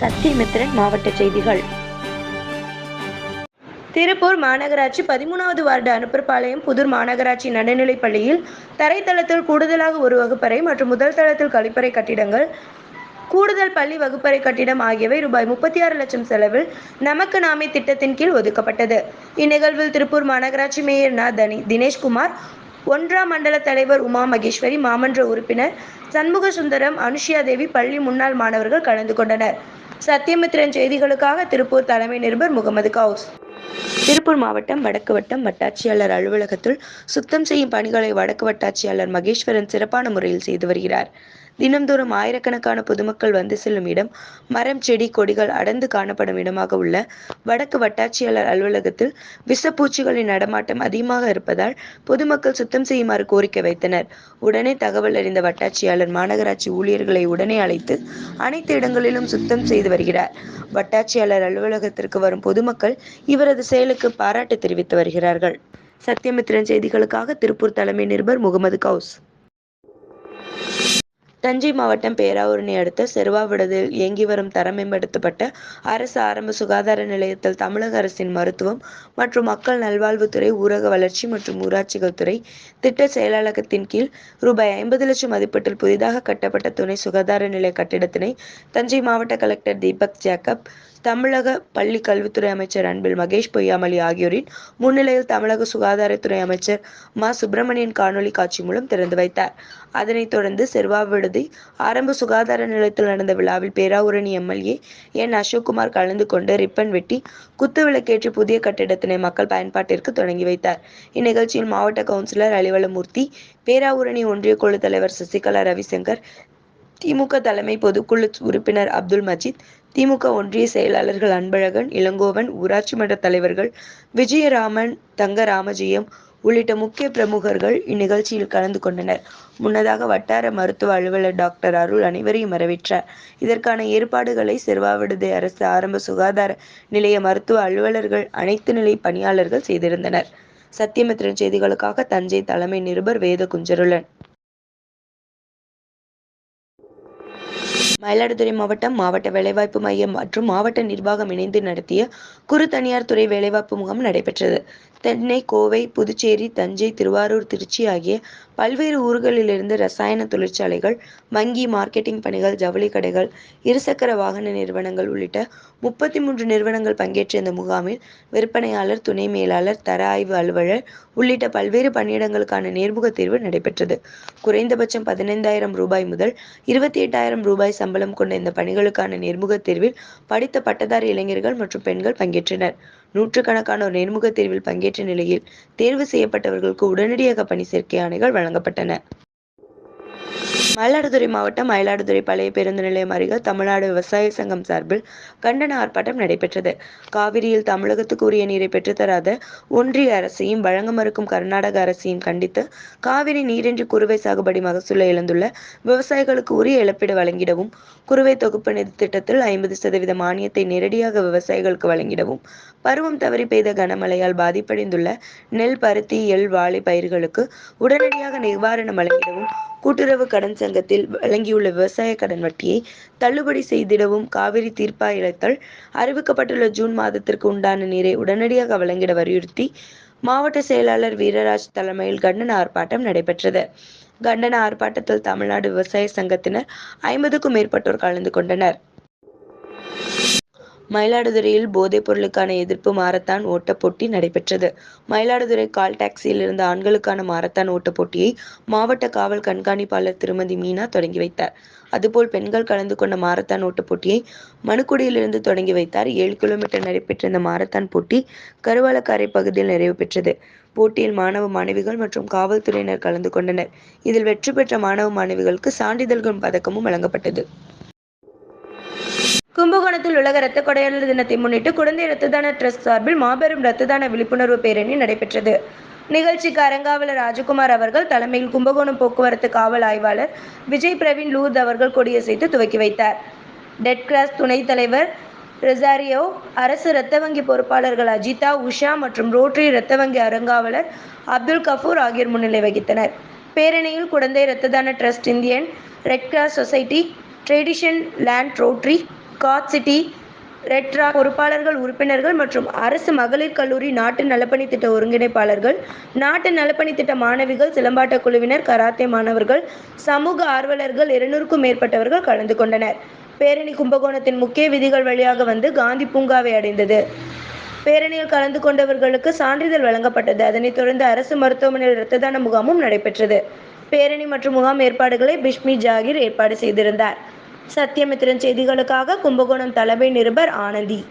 சத்தியமித்திரன் மாவட்ட செய்திகள். திருப்பூர் மாநகராட்சி பதிமூணாவது வார்டு அனுப்பர்பாளையம் புதூர் மாநகராட்சி நடுநிலைப் பள்ளியில் தரைத்தளத்தில் கூடுதலாக ஒரு வகுப்பறை மற்றும் முதல் தளத்தில் கழிப்பறை கட்டிடங்கள் கூடுதல் பள்ளி வகுப்பறை கட்டிடம் ஆகியவை ரூபாய் முப்பத்தி ஆறு லட்சம் செலவில் நமக்கு நாமே திட்டத்தின் கீழ் ஒதுக்கப்பட்டது. இந்நிகழ்வில் திருப்பூர் மாநகராட்சி மேயர் ந. தனி தினேஷ்குமார் ஒன்றாம் மண்டல தலைவர் உமா மகேஸ்வரி மாமன்ற உறுப்பினர் சண்முக சுந்தரம் அனுஷியா தேவி பள்ளி முன்னாள் மாணவர்கள் கலந்து கொண்டனர். சத்தியமித்திரன் செய்திகளுக்காக திருப்பூர் தலைமை நிருபர் முகமது கவுஸ். திருப்பூர் மாவட்டம் வடக்கு வட்டம் வட்டாட்சியாளர் அலுவலகத்தில் சுத்தம் செய்யும் பணிகளை வடக்கு வட்டாட்சியாளர் மகேஸ்வரன் சிறப்பான முறையில் செய்து வருகிறார். தினம்தோறும் ஆயிரக்கணக்கான பொதுமக்கள் வந்து செல்லும் இடம் மரம் செடி கொடிகள் அடர்ந்து காணப்படும் இடமாக உள்ள வடக்கு வட்டாட்சியாளர் அலுவலகத்தில் விஷப்பூச்சிகளின் நடமாட்டம் அதிகமாக இருப்பதால் பொதுமக்கள் சுத்தம் செய்யுமாறு கோரிக்கை வைத்தனர். உடனே தகவல் அறிந்த வட்டாட்சியாளர் மாநகராட்சி ஊழியர்களை உடனே அழைத்து அனைத்து இடங்களிலும் சுத்தம் செய்து வருகிறார். வட்டாட்சியாளர் அலுவலகத்திற்கு வரும் பொதுமக்கள் இவரது செயலுக்கு பாராட்டு தெரிவித்து வருகிறார்கள். சத்யமித்திரன் செய்திகளுக்காக திருப்பூர் தலைமை நிருபர் முகமது கவுஸ். தஞ்சை மாவட்டம் பேராவூரணி அடுத்த செருவாவிடத்தில் இயங்கி வரும் தரம் மேம்படுத்தப்பட்ட அரசு ஆரம்ப சுகாதார நிலையத்தில் தமிழக அரசின் மருத்துவம் மற்றும் மக்கள் நல்வாழ்வுத்துறை ஊரக வளர்ச்சி மற்றும் ஊராட்சிகள் துறை திட்ட செயலாளகத்தின் கீழ் ரூபாய் ஐம்பது லட்சம் மதிப்பீட்டில் புதிதாக கட்டப்பட்ட துணை சுகாதார நிலைய கட்டிடத்தினை தஞ்சை மாவட்ட கலெக்டர் தீபக் ஜேக்கப் தமிழக பள்ளி கல்வித்துறை அமைச்சர் அன்பில் மகேஷ் பொய்யாமலி ஆகியோரின் முன்னிலையில் தமிழக சுகாதாரத்துறை அமைச்சர் மா. சுப்பிரமணியன் காணொலி காட்சி மூலம் திறந்து வைத்தார். அதனைத் தொடர்ந்து செர்வாவிடுதி ஆரம்ப சுகாதார நிலையத்தில் நடந்த விழாவில் பேராவூரணி எம்எல்ஏ என். அசோக்குமார் கலந்து கொண்டு ரிப்பன் வெட்டி குத்துவிளக்கேற்றி புதிய கட்டிடத்தினை மக்கள் பயன்பாட்டிற்கு தொடங்கி வைத்தார். இந்நிகழ்ச்சியில் மாவட்ட கவுன்சிலர் அலிவலமூர்த்தி பேராவூரணி ஒன்றிய குழு தலைவர் சசிகலா ரவிசங்கர் திமுக தலைமை பொதுக்குழு உறுப்பினர் அப்துல் மஜீத் திமுக ஒன்றிய செயலாளர்கள் அன்பழகன் இளங்கோவன் ஊராட்சி மன்ற தலைவர்கள் விஜயராமன் தங்க ராமஜெயம் உள்ளிட்ட முக்கிய பிரமுகர்கள் இந்நிகழ்ச்சியில் கலந்து கொண்டனர். முன்னதாக வட்டார மருத்துவ அலுவலர் டாக்டர் அருள் அனைவரையும் வரவேற்றார். இதற்கான ஏற்பாடுகளை செர்வாவிடுதி அரசு ஆரம்ப சுகாதார நிலைய மருத்துவ அலுவலர்கள் அனைத்து நிலை பணியாளர்கள் செய்திருந்தனர். சத்தியமித்திரன் செய்திகளுக்காக தஞ்சை தலைமை நிருபர் வேத குஞ்சருளன் மயிலாடுதுறை மாவட்டம் மாவட்ட வேலைவாய்ப்பு மையம் மற்றும் மாவட்ட நிர்வாகம் இணைந்து நடத்திய குறு தனியார் துறை வேலைவாய்ப்பு முகாம் நடைபெற்றது. தென்னை கோவை புதுச்சேரி தஞ்சை திருவாரூர் திருச்சி ஆகிய பல்வேறு ஊர்களிலிருந்து ரசாயன தொழிற்சாலைகள் வங்கி மார்க்கெட்டிங் பணிகள் ஜவுளி கடைகள் இருசக்கர வாகன நிறுவனங்கள் உள்ளிட்ட முப்பத்தி மூன்று நிறுவனங்கள் பங்கேற்ற இந்த முகாமில் விற்பனையாளர் துணை மேலாளர் தர ஆய்வு அலுவலர் உள்ளிட்ட பல்வேறு பணியிடங்களுக்கான நேர்முக தேர்வு நடைபெற்றது. குறைந்தபட்சம் பதினைந்தாயிரம் ரூபாய் முதல் இருபத்தி எட்டாயிரம் ரூபாய் சம்பளம் கொண்ட இந்த பணிகளுக்கான நேர்முகத் தேர்வில் படித்த பட்டதாரி இளைஞர்கள் மற்றும் பெண்கள் பங்கேற்றனர். நூற்றுக்கணக்கானோர் நேர்முகத் தேர்வில் பங்கேற்ற நிலையில் தேர்வு செய்யப்பட்டவர்களுக்கு உடனடியாக பணி சேர்க்கை ஆணைகள் வழங்கப்பட்டன. மயிலாடுதுறை மாவட்டம் மயிலாடுதுறை பழைய பேருந்து நிலையம் அருகில் தமிழ்நாடு விவசாய சங்கம் சார்பில் கண்டன ஆர்ப்பாட்டம் நடைபெற்றது. காவிரியில் தமிழகத்துக்கு உரிய நீரை பெற்றுத்தராத ஒன்றிய அரசையும் வழங்க மறுக்கும் கர்நாடக அரசையும் கண்டித்து காவிரி நீரின்றி குறுவை சாகுபடி மகசூலை இழந்துள்ள விவசாயிகளுக்கு உரிய இழப்பீடு வழங்கிடவும் குறுவை தொகுப்பு நிதி திட்டத்தில் ஐம்பது சதவீத மானியத்தை நேரடியாக விவசாயிகளுக்கு வழங்கிடவும் பருவம் தவறி பெய்த கனமழையால் பாதிப்படைந்துள்ள நெல் பருத்தி எள் வாழை பயிர்களுக்கு உடனடியாக நிவாரணம் வழங்கிடவும் கூட்டுறவு கடன் சங்கத்தில் வழங்கியுள்ள விவசாய கடன் வட்டியை தள்ளுபடி செய்திடவும் காவிரி தீர்ப்பாயத்தால் அறிவிக்கப்பட்டுள்ள ஜூன் மாதத்திற்கு உண்டான நீரை உடனடியாக வழங்கிட வலியுறுத்தி மாவட்ட செயலாளர் வீரராஜ் தலைமையில் கண்டன ஆர்ப்பாட்டம் நடைபெற்றது. கண்டன ஆர்ப்பாட்டத்தில் தமிழ்நாடு விவசாய சங்கத்தினர் ஐம்பதுக்கும் மேற்பட்டோர் கலந்து கொண்டனர். மயிலாடுதுறையில் போதைப் பொருளுக்கான எதிர்ப்பு மாரத்தான் ஓட்டப் போட்டி நடைபெற்றது. மயிலாடுதுறை கால் டாக்ஸியில் இருந்த ஆண்களுக்கான மாரத்தான் ஓட்டப் போட்டியை மாவட்ட காவல் கண்காணிப்பாளர் திருமதி மீனா தொடங்கி வைத்தார். அதுபோல் பெண்கள் கலந்து கொண்ட மாரத்தான் ஓட்டப் போட்டியை மணுக்குடியிலிருந்து தொடங்கி வைத்தார். ஏழு கிலோமீட்டர் நடைபெற்ற இந்த மாரத்தான் போட்டி கருவாலக்காரை பகுதியில் நிறைவு பெற்றது. போட்டியில் மாணவ மாணவிகள் மற்றும் காவல்துறையினர் கலந்து கொண்டனர். இதில் வெற்றி பெற்ற மாணவ மாணவிகளுக்கு சான்றிதழ்களும் பதக்கமும் வழங்கப்பட்டது. கும்பகோணத்தில் உலக இரத்த கொடையாளர் தினத்தை முன்னிட்டு குழந்தை இரத்த தான ட்ரஸ்ட் சார்பில் மாபெரும் இரத்த தான விழிப்புணர்வு பேரணி நடைபெற்றது. நிகழ்ச்சிக்கு அரங்காவலர் ராஜகுமார் அவர்கள் தலைமையில் கும்பகோணம் போக்குவரத்து காவல் ஆய்வாளர் விஜய் பிரவீன் லூத் அவர்கள் கொடியசைத்து துவக்கி வைத்தார். டெட் கிராஸ் துணைத் தலைவர் ரெசாரியோ அரசு இரத்த வங்கி பொறுப்பாளர்கள் அஜிதா உஷா மற்றும் ரோட்டரி இரத்த வங்கி அறங்காவலர் அப்துல் கஃபூர் ஆகியோர் முன்னிலை வகித்தனர். பேரணியில் குழந்தை இரத்த தான trust Indian red cross society tradition land rotary God city ரெட்ரா பொறுப்பாளர்கள் உறுப்பினர்கள் மற்றும் அரசு மகளிர் கல்லூரி நாட்டு நலப்பணி திட்ட ஒருங்கிணைப்பாளர்கள் நாட்டு நலப்பணி திட்ட மாணவிகள் சிலம்பாட்ட குழுவினர் கராத்தே மாணவர்கள் சமூக ஆர்வலர்கள் இருநூறுக்கும் மேற்பட்டவர்கள் கலந்து கொண்டனர். பேரணி கும்பகோணத்தின் முக்கிய விதிகள் வழியாக வந்து காந்தி பூங்காவை அடைந்தது. பேரணியில் கலந்து கொண்டவர்களுக்கு சான்றிதழ் வழங்கப்பட்டது. அதனைத் தொடர்ந்து அரசு மருத்துவமனையில் இரத்த தான முகாமும் நடைபெற்றது. பேரணி மற்றும் முகாம் ஏற்பாடுகளை பிஷ்மி ஜாகிர் ஏற்பாடு செய்திருந்தார். சத்தியமித்திரன் செய்திகளுக்காக கும்பகோணம் தலைமை நிருபர் ஆனந்தி.